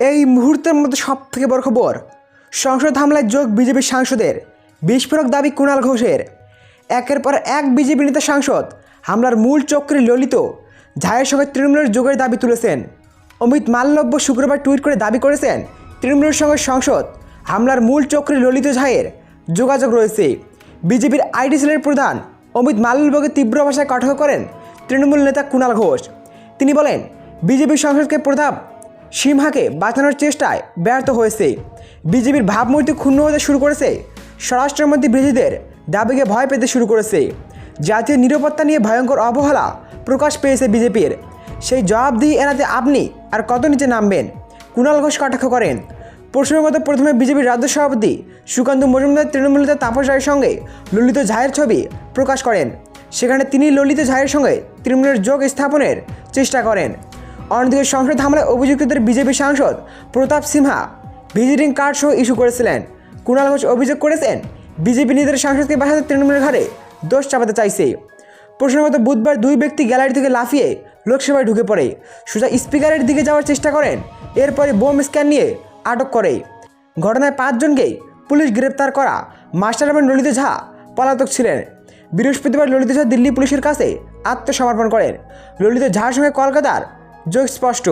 এই মুহূর্তের মধ্যে সব থেকে বড় খবর, সংসদ হামলায় যোগ বিজেপির সাংসদের, বিস্ফোরক দাবি কুণাল ঘোষের। একের পর এক বিজেপি নেতা সাংসদ হামলার মূল চক্রে ললিত ঝায়ের সঙ্গে তৃণমূলের যোগের দাবি তুলেছেন। অমিত মাল্লব্য শুক্রবার টুইট করে দাবি করেছেন, তৃণমূলের সঙ্গে সংসদ হামলার মূল চক্রে ললিত ঝায়ের যোগাযোগ রয়েছে। বিজেপির আইডি সেলের প্রধান অমিত মাল্লব্যকে তীব্র ভাষায় কটাক্ষ করেন তৃণমূল নেতা কুণাল ঘোষ। তিনি বলেন, বিজেপি সংসদকে প্রতাপ সিমহাকে বাঁচানোর চেষ্টায় ব্যর্থ হয়েছে। বিজেপির ভাবমূর্তি ক্ষুণ্ণ হতে শুরু করেছে। স্বরাষ্ট্রমন্ত্রী বিরোধীদের দাবিকে ভয় পেতে শুরু করেছে। জাতীয় নিরাপত্তা নিয়ে ভয়ঙ্কর অবহেলা প্রকাশ পেয়েছে বিজেপির। সেই জবাব দিয়ে এড়াতে আপনি আর কত নিচে নামবেন? কুণাল ঘোষ কটাক্ষ করেন। প্রশ্নের মতো প্রথমে বিজেপির রাজ্য সভাপতি সুকান্ত মজুমদার তৃণমূল নেতা তাপস রায়ের সঙ্গে ললিত ঝায়ের ছবি প্রকাশ করেন। সেখানে তিনি ললিত ঝায়ের সঙ্গে তৃণমূলের যোগ স্থাপনের চেষ্টা করেন। অন্যদিকে সংসদ হামলায় অভিযুক্তদের বিজেপি সাংসদ প্রতাপ সিনহা ভিজিটিং কার্ড সহ ইস্যু করেছিলেন। কুণাল ঘোষ অভিযোগ করেছেন, বিজেপি নিজেদের সাংসদকে বাঁচাতে তৃণমূলের ঘরে দোষ চাপাতে চাইছে। মতো বুধবার দুই ব্যক্তি গ্যালারি থেকে লাফিয়ে লোকসভায় ঢুকে পড়ে। সোজা স্পিকারের দিকে যাওয়ার চেষ্টা করেন এরপরে বোম স্ক্যান নিয়ে আটক করে। ঘটনায় পাঁচজনকে পুলিশ গ্রেপ্তার করা মাস্টারম্যান ললিত ঝা পলাতক ছিলেন। বৃহস্পতিবার ললিত ঝা দিল্লি পুলিশের কাছে আত্মসমর্পণ করেন। ললিত ঝার সঙ্গে কলকাতার যোগ স্পষ্ট।